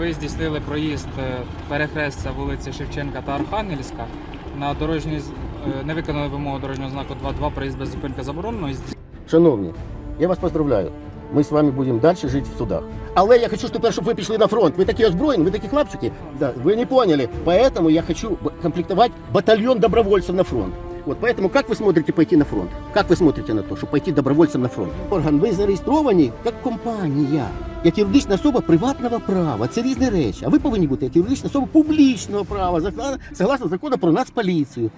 ви здійснили проїзд е, перехрестя вулиці Шевченка та Архангельська. На дорожній е, не виконали вимогу дорожнього знаку 2.2 проїзд без зупинки заборонено. Шановні, я вас поздравляю. Ми з вами будемо далі жити в судах. Але я хочу тепер, щоб ви пішли на фронт. Ви такі озброєні, ви такі хлопчики. Да, ви не поняли. Поэтому я хочу б- комплектовать батальон добровольцев на фронт. Вот поэтому как вы смотрите пойти на фронт? Как вы смотрите на то, щоб пойти добровольцем на фронт? Орган, ви зареєстровані як компанія, як юридична особа приватного права. Це різні речі. А ви повинні бути як юридична особа публічного права, закла- согласно закону про нацполіцію.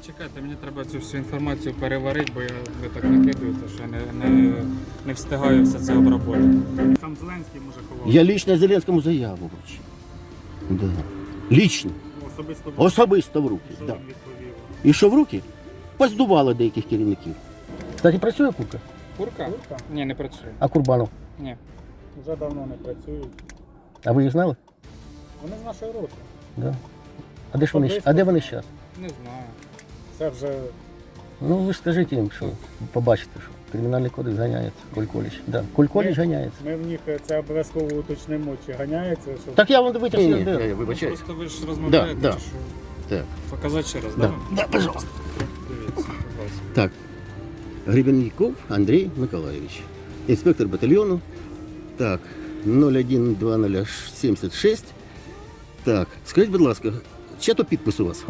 Зачекайте, мені треба цю всю інформацію переварити, бо я ви так накидуєте, що я не, не, не встигаю все це обробити. Сам Зеленський може ховав. Я лично Зеленському заяву вручив. Да. Лично. Особисто Особисто в руки. Да. відповів. І що в руки? Поздувало деяких керівників. Кстати, працює курка? Курка? Курка? Ні, не працює. А Курбанов? Ні. Вже давно не працюють. А ви їх знали? Вони з нашої роти. Да. А де ж вони? А де вони зараз? Не знаю. Це вже Ну ви ж скажіть їм, що побачите, що кримінальний кодекс ганяється. Коль-Коліч. Да. Коль-Коліч ганяється. ми в них це обов'язково уточнимо, чи ганяється, щоб Так я вам витяг Ні, ні, ні, вибачаюсь. Просто ви ж розмовляєте, Да, да. чи що? Так. Показати ще раз, Да. да? Да, пожалуйста. Дивіться, будь ласка. Так. Гребенников Андрій Миколаївич. Інспектор батальйону. Так. 012076. Так. Скажіть, будь ласка, чия то підпис у вас?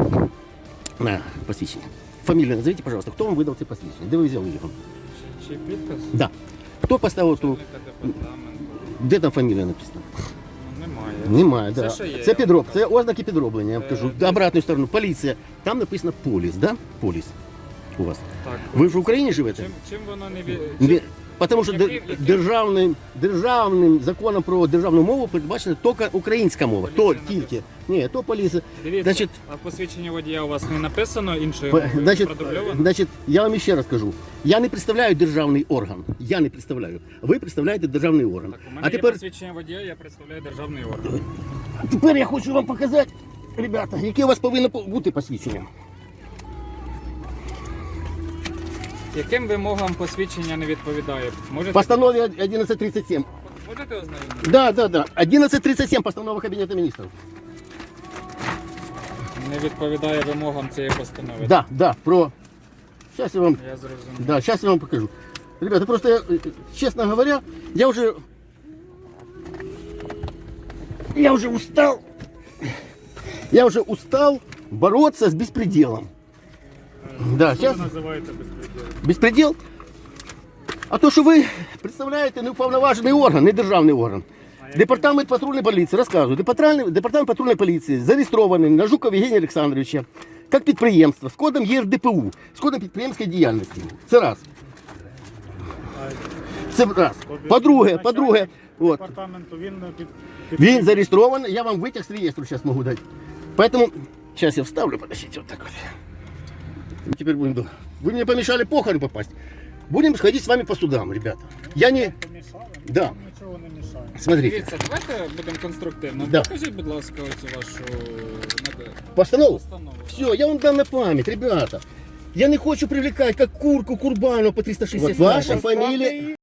На посвідчення. Фамілію назовіть, пожалуйста, хто вам видав це посвідчення? Де ви взяли його? Чи підпис? Да. Хто поставив ту? Начальника департаменту. Де там фамілія написана? Немає. так. Це да. що є? Це підроб, це ознаки підроблення, я вам кажу. Е, Обратну сторону, поліція. Там написано поліс, да? Поліс у вас. Так. Ви ж в Україні живете? Чим, чим воно не від... Ні, Тому що державним, державним законом про державну мову передбачена тільки українська мова. То Поліція тільки. Ні, то поліція. Дивіться, Значить- а в посвідченні водія у вас не написано іншою П- мовою? Значить, продубльовано? значить, я вам ще раз кажу. Я не представляю державний орган. Я не представляю. Ви представляєте державний орган. Так, у мене А є тепер, посвідчення водія, я представляю державний орган. тепер я хочу вам показати, ребята, яке у вас повинно по- бути посвідчення. Яким вимогам посвідчення не відповідає? Можете, Постанові 1137. можете ознайомитися? Да, да, да. 1137 постанова Кабінету міністрів. Не відповідає вимогам цієї постанови. Да, да, про. Сейчас я вам Я зрозумів. Да, сейчас я вам покажу. Ребята, просто, я, э, честно говоря, я уже... Я уже устал. Я уже устал бороться с беспределом. Да, що сейчас ви називаєте безпреділ. беспредел. А то, що ви представляєте неуповноважений орган, не державний орган. Департамент патрульної поліції, розказую, департамент, департамент патрульної поліції зареєстрований на Жукова Євгенія Олександровича як підприємство з кодом ЄРДПУ, з кодом підприємської діяльності. Це раз. Це раз. По-друге, по-друге, от, Департаменту він під, під він зареєстрований, я вам витяг з реєстру зараз можу дати. Поэтому, сейчас я вставлю, подождите, вот так вот. И Теперь будем... до- Вы мне помешали похорон попасть. Будем сходить с вами по судам, ребята. Я не... помішали, Да. нам нічого не мішає. Смотрите, Дивіться, давайте будемо конструктивно. Да. Покажіть, будь ласка, оцю вашу наде- постанову. постанову. Все, я вам дам на память, ребята. Я не хочу привлекать, как курку Курбану по 360. Вот ваша фамилия...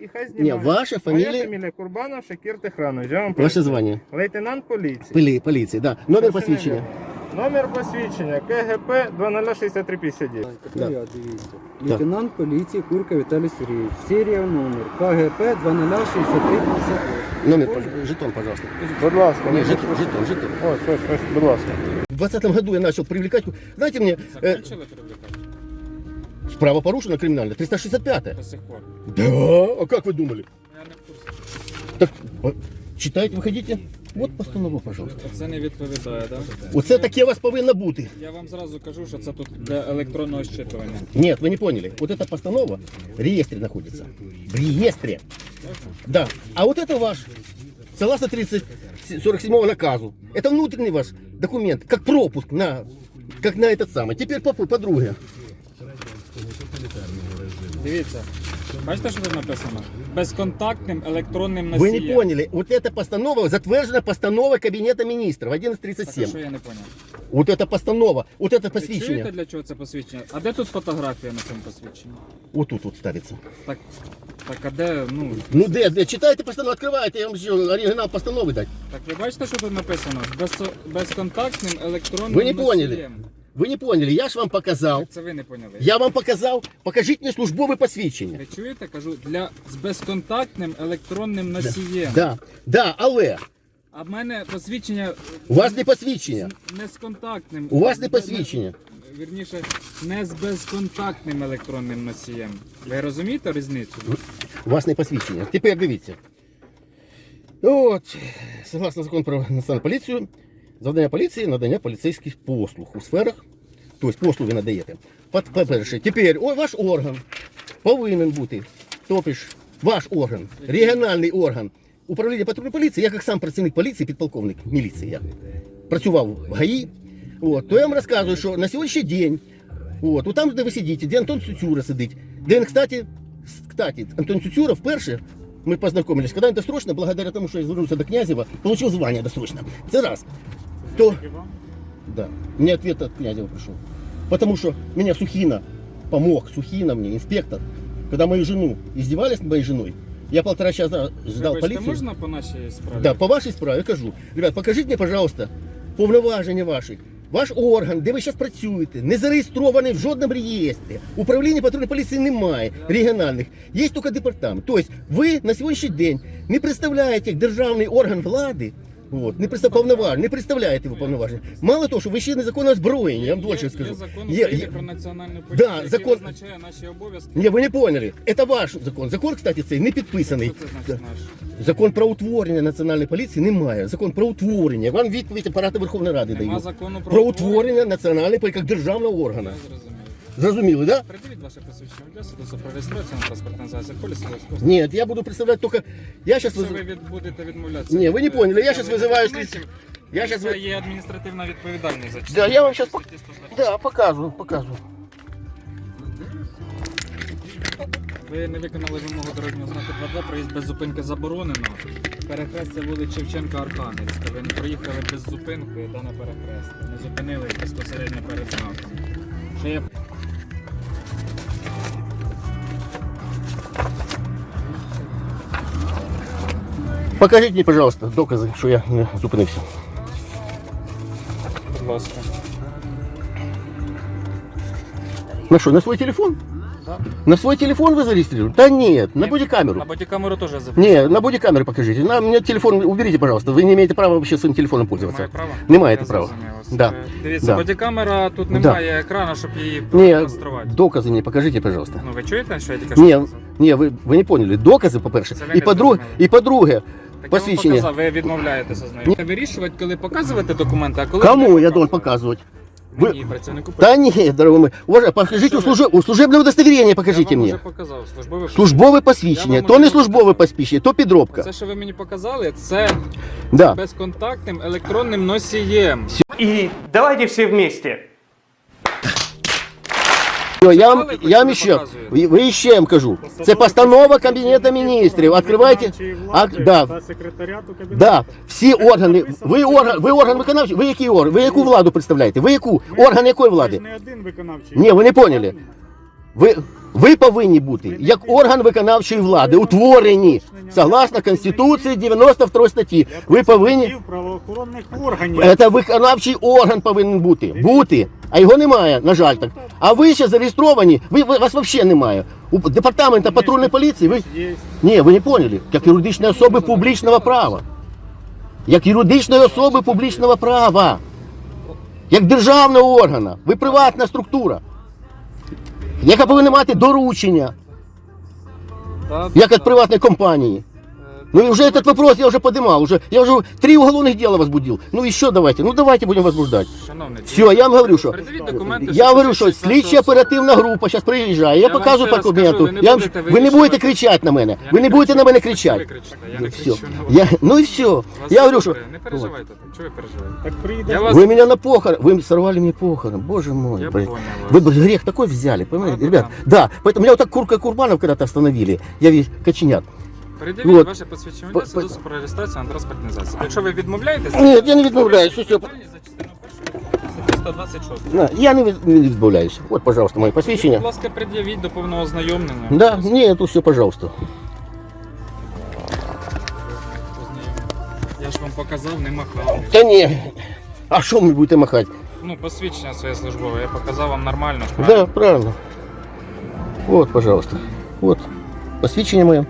І хай Не, знімає. ваша Моя фамилия... фамілія Курбанов Шакір Техранович. Я вам Ваше представлю. звание. Лейтенант поліції. Поли, полиции, да. Номер Совершенно посвящения. вірно. Номер посвідчення КГП 206359. Да. Лейтенант поліції Курка Віталій Сергійович. Серія номер КГП 206358. Номер, жетон, пожалуйста. Будь ласка, Не, жетон, жетон, жетон. Ось, ось, ось, будь ласка. В 20 году я начал привлекать... Знаете мне, э, Закінчили привлекати? справа порушена криминально, 365 До сих пор. Да, а как вы думали? Я не в курсі. Так, читайте, виходите. Вот постанова, пожалуйста. Це не відповідає, так? Да? Оце таке у вас повинно бути. Я вам зразу кажу, що це тут для електронного щитування. Нет, вы не поняли. Вот эта постанова в реестре находится. В реестре. Да. А вот это ваш, согласно 30, 47 наказу. Это внутренний ваш документ, как пропуск на, как на этот самый. Теперь по, по-друге. Дивіться. Бачите, що тут написано? безконтактним електронним Вы носієм. не поняли. Вот эта постанова, затвержена постанова Кабинета министров Так, а 1137. що я не поняв? Вот эта постанова, вот это Ви чуєте, посвящение. для чого це посвідчення? А де тут фотографія на цьому посвідченні? Вот тут вот ставится. Так, так а де, ну, Ну, де, де, читайте постанову, открывайте, я вам ще оригінал постанови дать. так ви бачите, що тут написано? З Без, безконтактним електронним Ви не поняли. носієм. Ви не поняли, я ж вам показав. Це ви не поняли. Я вам показав, покажіть мені службове посвідчення. Ви чуєте, кажу, для з безконтактним електронним носієм. Да, да, але А в мене посвідчення у вас не посвідчення. з- не з контактним. У вас не посвідчення. Вірніше, не з безконтактним електронним носієм. Ви розумієте різницю? У вас не посвідчення. Тепер дивіться. От, согласно закону про національну поліцію, завдання поліції надання поліцейських послуг у сферах. Тобто послуги надаєте. По- По-перше, тепер ваш орган повинен бути. Тобто ваш орган, регіональний орган управління патрульної поліції, я як сам працівник поліції, підполковник міліції, я працював в ГАІ. От, то я вам розказую, що на сьогоднішній день, от, от там, де ви сидите, де Антон Цюцюра сидить, де він, кстати, кстати, Антон Цюцюра вперше мы познакомились, когда он досрочно, благодаря тому, что я звернулся до Князева, получил звание досрочно. Это раз. То, да, мне ответ от Князева пришел. Потому что меня Сухина помог, Сухина мне, инспектор, когда мою жену издевались над моей женой, я полтора часа ждал Вибачте, полицию. можна по нашій справі? Да, по вашій справі я кажу. Ребят, покажіть мені, пожалуйста, повноваження ваші. Ваш орган, де ви зараз працюєте, не зареєстрований в жодному реєстрі. Управління патрульної поліції немає регіональних. Є тільки департамент. Тобто ви на сьогоднішній день не представляєте як державний орган влади. От, не представ... повноважень, не представляєте ви повноваження. Мало того, що ви ще незаконно озброєні, я вам більше скажу. Є закон Є- є- про національну Да, поліцію, який закон- визначає наші обов'язки. Ні, ви не поняли. Це ваш закон. Закон, кстати, цей не підписаний. Що це значить наш? Закон про утворення національної поліції немає. Закон про утворення. Вам відповідь апарати Верховної Ради Нема закону про, Про утворення національної поліції як державного органу. Зрозуміли, да? Придивіть ваше посвідчення для свідоцтва про реєстрацію на транспортний засіб поліс Ні, я буду представляти тільки... Я зараз... Якщо ви від, будете відмовлятися. Ні, ви не поняли, я від визиваю документів, Я щас Це є адміністративна відповідальність за Да, я вам щас пок- статті 120. Да, показую, показую. Ви не виконали вимогу дорожнього знаку 22, проїзд без зупинки заборонено. Перехрестя вулиць Шевченка Архангельська. Ви не проїхали без зупинки дане перехрестя. Не зупинили безпосередньо перед знаком. Ще є Покажіть мені, пожалуйста, докази, що я не зупинився. будь ласка. На що, на свій телефон? Да. На свой телефон вы зарегистрировали? Да нет, на Ні, бодикамеру. На бодікамеру теж записано. Не, на бодикамеру покажите. На мне телефон уберите, пожалуйста. Вы не имеете права вообще своим телефоном пользоваться. Має право? Не маєте Я права. зрозумів вас. Да. Е, Дивіться, Да. бодікамера тут Да. немає екрану, щоб її Не, продемонструвати. доказы мне покажите, пожалуйста. Ну ви чуєте, що я тільки що Не, сказав? не, вы, вы не поняли. Доказы, по-перше. Це ви І не по-друге, зрозуміли. і по-друге, Так я вам показав, ви відмовляєтеся з нею. Вирішувати, коли показувати документи, а коли Кому я должен показувати. показывать? Мені, працівнику Да нет, дорогой мой. Уважай, покажите Що ви? служеб... служебное удостоверение, Я покажите вам мне. вже показав. Службове Службове посвідчення. Вам То не уже службове показав. посвідчення, то підробка. Це, що ви мені показали, це Да. безконтактним електронним носієм. И давайте все вместе. Всё, Я вам, я вам хоч ще, показуєте? ви ще я вам кажу. Це постанова Кабінету міністрів. Відкривайте. А, да, та секретаріату кабінету. да, всі органи. Ви орган, ви орган виконавчий, ви який орган? Ви яку владу представляєте? Ви яку? Орган якої Ви влади? не один виконавчий. Ні, ви не поняли. Ви, ви повинні бути як орган виконавчої влади, утворені согласно Конституції 92 статті. Ви повинні. правоохоронних органів. Це виконавчий орган повинен бути. Бути. А його немає, на жаль так. А ви ще зареєстровані, ви, ви- вас взагалі немає. У департамента патрульної поліції ви. Ні, ви не поняли. Як юридичної особи публічного права. Як юридичної особи публічного права. Як державного органа. Ви приватна структура. Яка повинна мати доручення, як від приватної компанії. Е, Ну и уже этот вопрос я уже поднимал, уже, я уже три уголовных дела возбудил. Ну еще давайте, ну давайте будем возбуждать. Шановний, Все, я вам говорю, що Передавіть документи, я що говорю, що посвідчують слідча нашу особу. оперативна група зараз приїжджає. Я, Я вам показую ще раз документу. кажу, ви не я вам- будете ви не будете вирішувати. кричати на мене. Я ви не не будете кричу. на мене Це ви кричати. кричите, я не все. кричу на вас. Я, ну і все. Вас Я все говорю, що добре, Не переживайте так. Чого ви переживаєте? Так приїде. Я вас... вы меня на похорон, вы сорвали мне похорон, боже мой. Я блин. понял Вы вас. бы грех такой взяли, понимаете, Да, ребят? Да, поэтому меня вот так Курка Курбанов когда-то остановили, я весь коченят. Передивіть Вот. ваше посвідчення По- водія свідоцтво про реєстрацію на транспортний засіб. Якщо ви відмовляєтеся... Нет, я не відмовляюсь, все, все. за частиною першою, статті 126. На, Я не, від- не відмовляюсь. Вот, пожалуйста, моє Будь посвідчення. ласка, пред'явіть до повного ознайомлення. Да, нет, тут все, пожалуйста. Я ж вам показав, не махав. Да не. А що мені будете махати? Ну, посвідчення своє службове, я показав вам нормально, ж Да, правильно? правильно. Вот, пожалуйста. Вот. Посвідчення моє.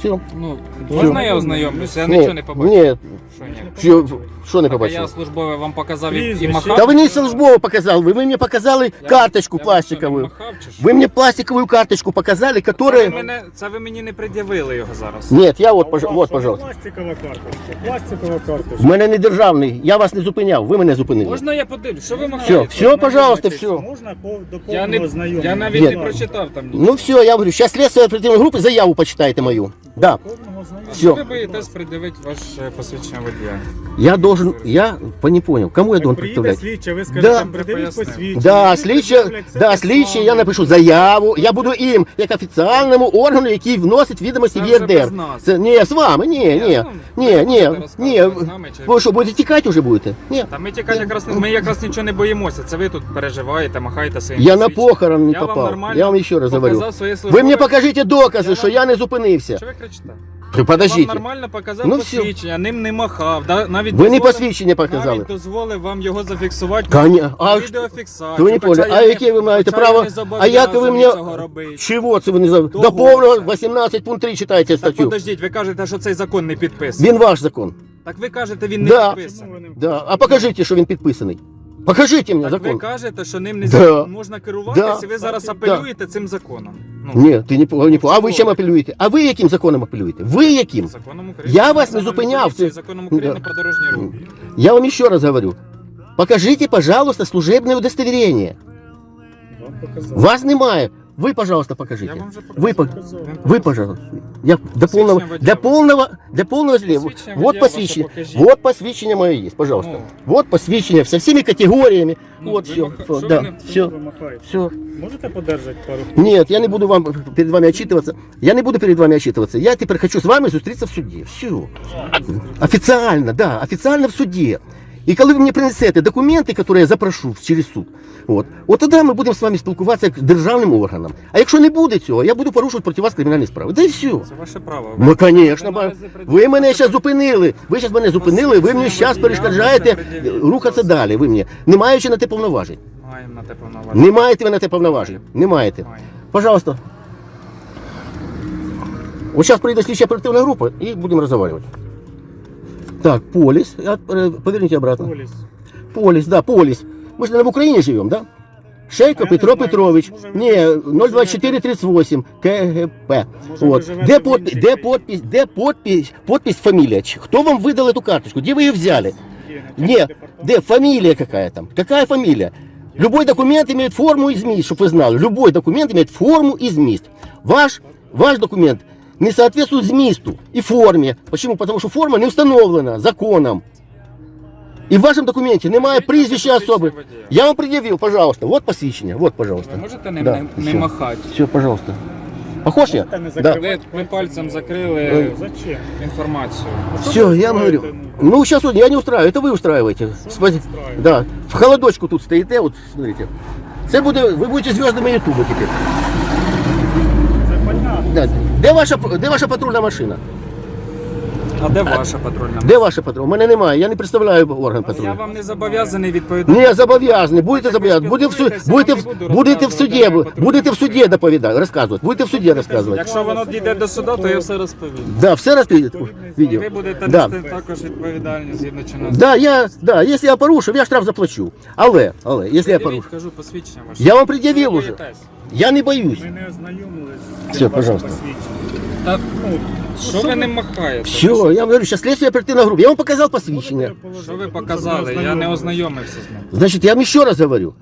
Все. Ну, Всё. можна я ознайомлюся? Я нічого не побачив. Ні, Що ні? що, що не Так, а я побачив? службове вам показав і, і Прізвище. махав? Та ви не службово показали, ви мені показали Я- карточку я вам що, не пластиковую. махав чи що? Вы мне пластиковую карточку показали, Це ви, которая... мене, це ви мені не пред'явили його зараз. Нет, я вот, А у пож... вас вот, що, пожалуйста. Пластикова карточка. Пластикова В карточка. мене не державний, я вас не зупиняв, ви мене зупинили. Можна я подивлюсь? Що ви махаєте? Все, все, пожалуйста, все. Можна по, до Я, повного не, знайомлення? я навіть Ні. не прочитав там. Ну все, я говорю, сейчас следствие оперативной группы заяву почитайте мою. Да. Все. Ви боїтесь пред'явити ваше посвідчення водія. Я должен, я по- не понял, кому я Так должен приїде представлять? слідча, ви скажете, Да. там придивіть посвідчення. Да, все да, те я напишу заяву, я буду їм, як офіціальному органу, який вносить відомості Це в вже ЄРДР. без нас. Це, ні, з вами, ні, ні, ну, ні, ви ні, чи- Ви що, будете тікати вже будете? Ні. Та ми тікати якраз не- ми якраз нічого не боїмося. Це ви тут переживаєте, махаєте своїм Я на посвідченням. похорон не Я вам попав. нормально Я вам еще раз говорю. Показав своє Ви службове- мені покажіть докази, Я що я не зупинився. Що ви кричите? Ти Подождіть. вам нормально показав Ну, посвідчення, ним не махав. Да? Навіть Ви не дозволив- посвідчення показали. Навіть дозволив вам його зафіксувати. Коня- а відеофіксацію. Ви не поняли, Хоча а яке ви маєте хоча я право? не А як ви зобов'язаний мені цього робити? чого це ви не за до Того повного 18 пункт 3 читайте Так статтю? подождіть, ви кажете, що цей закон не підписаний. Він ваш закон. Так ви кажете, він не Да. підписаний. Да. А покажіть, що він підписаний. Покажіть мені Так ви закон. кажете, що ним не Да. можна керуватися, Да. ви зараз Да. апелюєте цим законом. Ну, Ні, ти не по- не по- А ви чим апелюєте? А ви яким законом апелюєте? Ви яким? Законом України. Я вас не Національної зупиняв, це- Законом України Да. про дорожній рух. Я вам еще раз говорю. Покажите, пожалуйста, служебное удостоверение. Вам. Вас немає. Ви, пожалуйста, Я покажите. вам вже Ви, по- показав. вы, пожалуйста. Я для полного, водія. для полного, для полного Посвідчення Вот водія посвящение. ваше покажіть. Вот посвящение мое есть, пожалуйста. Ну. Вот посвящение со всеми категориями. Ну, вот ви все. маха- що ви да, не- все, Ви махаєте. все. Можете подержати пару хвилин? Нет, я не буду вам перед вами отчитываться. Я не буду перед вами отчитываться. Я теперь хочу с вами зустріться в суді. Все. Официально, да, официально в суді. І коли ви мені принесете документи, які я запрошу через суд, от, от тоді ми будемо з вами спілкуватися як державним органом. А якщо не буде цього, я буду порушувати проти вас кримінальні справи. Да і все. Це ваше право. Ну, звісно, Ви ви мене зараз зупинили. Ви зараз мене зупинили, ви мені зараз перешкоджаєте рухатися далі. Ви мені, не маючи на те повноважень. Маємо на те повноваження. Не маєте ви на те повноважень. Не маєте. Маємо. Пожалуйста. Вот сейчас придет следующая оперативная группа и будем разговаривать. Так, полис. От- э, Поверните обратно. Поліс. Полис, да, полис. Мы же наверное, в Украине живем, да? Шейко Я не Петро знаю. Петрович. Може, ви Не, живете- 02438 КГП. Може, Вот. ви живете Де, в подпись, іншій де країні? подпись, де подпись, подпись, фамилия? Ч- Кто вам выдал эту карточку? Где вы ее взяли? Є, Не, департамент. где фамилия какая там? Какая фамилия? Любой документ имеет форму и зміст, чтобы вы знали. Любой документ имеет форму и зміст. Ваш, ваш документ не соответствует змісту и форме. Почему? Потому что форма не установлена законом. И в вашем документе немає прізвища особи. Я вам пред'явив, пожалуйста. Вот посвідчення, вот, пожалуйста. Ви можете не, Да, не, не все. махати? Все, пожалуйста. Похож я? Та не Да. закривайте Ви, ви пальцем закрили Ой. Зачем? інформацію. Все, я вам говорю. Ну, сейчас вот я не устраиваю, это вы устраиваете. Спа- Да, в холодочку тут стоите, вот смотрите. Це буде, ви будете зв'язками Ютуба тепер. Де ваша, де ваша патрульна машина? А де ваша патрульна? Де ваша патрульна? У мене немає, я не представляю орган Я вам не зобов'язаний відповідати. Не зобов'язаний, будете зобов'язані. Будете будете, я будете в суді, будете в суді доповідати, розказувати. Будете в суді розказувати. Якщо воно дійде до суду, то я все розповім. Да, все розповідете ви будете Да. нести також відповідальність згідно чинного Да, я, да, якщо я порушив, я штраф заплачу. Але, але, якщо я порушив. Я вам пред'явив Ви уже. Я не боюсь. Ми не ознайомились з Все, цим вашим пожалуйста. посвідченням. Та Ну, що ви не махаєте? Все, я вам говорю, сейчас следствие оперативной группы. Я вам показал посвящение. Що ви показали? Я не ознайомився з ним. Значит, я вам еще раз говорю.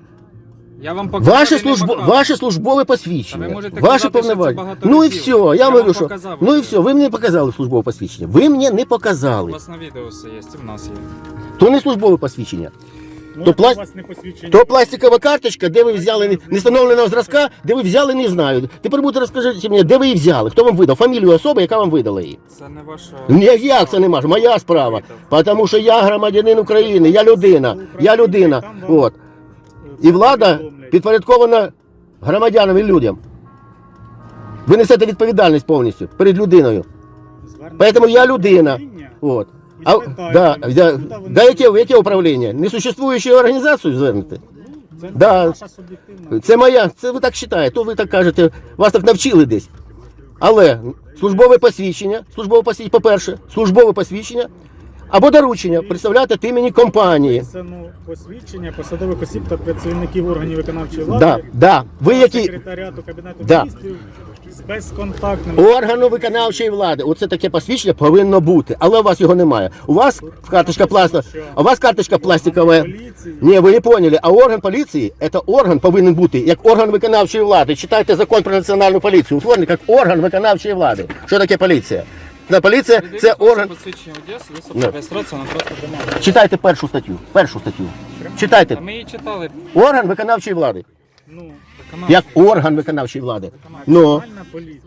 Я вам показав. Ваше, і не службо, махав. ваше службове Та ви посвідчення. можете Ваше казати, що це повноваження. багато Ну і разів. все. Я, Я вам говорю, що. показав Ну і вже. все, ви мені не показали службове посвідчення. Ви мені не У показали. вас на відео все є, і в нас є. То не службове посвідчення. Ну, то як пласт- у вас не посвідчення? То пластикова карточка, де ви взяли не- встановленого зразка, де ви взяли, не знаю. Тепер будете розкажіть мені, де ви її взяли, хто вам видав, фамілію особи, яка вам видала її. Це не ваша. Ні, як це не може, моя справа. Тому що я громадянин України, я людина, я людина. От. І влада підпорядкована громадянам і людям. Ви несете відповідальність повністю перед людиною. Поэтому я людина. От. А, да, да, да, яке, яке управління? Несуществуючу організацію звернете? Це Да. суб'єктивна. Це моя, це ви так вважаєте, то ви так кажете, вас так навчили десь. Але службове посвідчення, службове посвідчення, по-перше, службове посвідчення або доручення представляти від імені компанії. Написано посвідчення посадових осіб та працівників органів виконавчої влади. Да, да. Ви які секретаріату Кабінету Да. міністрів з безконтактним органу виконавчої влади, оце таке посвідчення повинно бути, але у вас його немає. У вас карточка пластикова, а у вас карточка пластикова. Ні, ви не поняли. А орган поліції це орган повинен бути як орган виконавчої влади. Читайте закон про національну поліцію. Утворений як орган виконавчої влади. Що таке поліція? На поліція це орган. Посвідчення водія, Да. реєстрація на транспортний засіб. Читайте першу статтю. Першу статтю. Читайте. А ми її читали. Орган виконавчої влади. Ну, Виконавчий. Як орган виконавчої влади. Ну. національна поліція.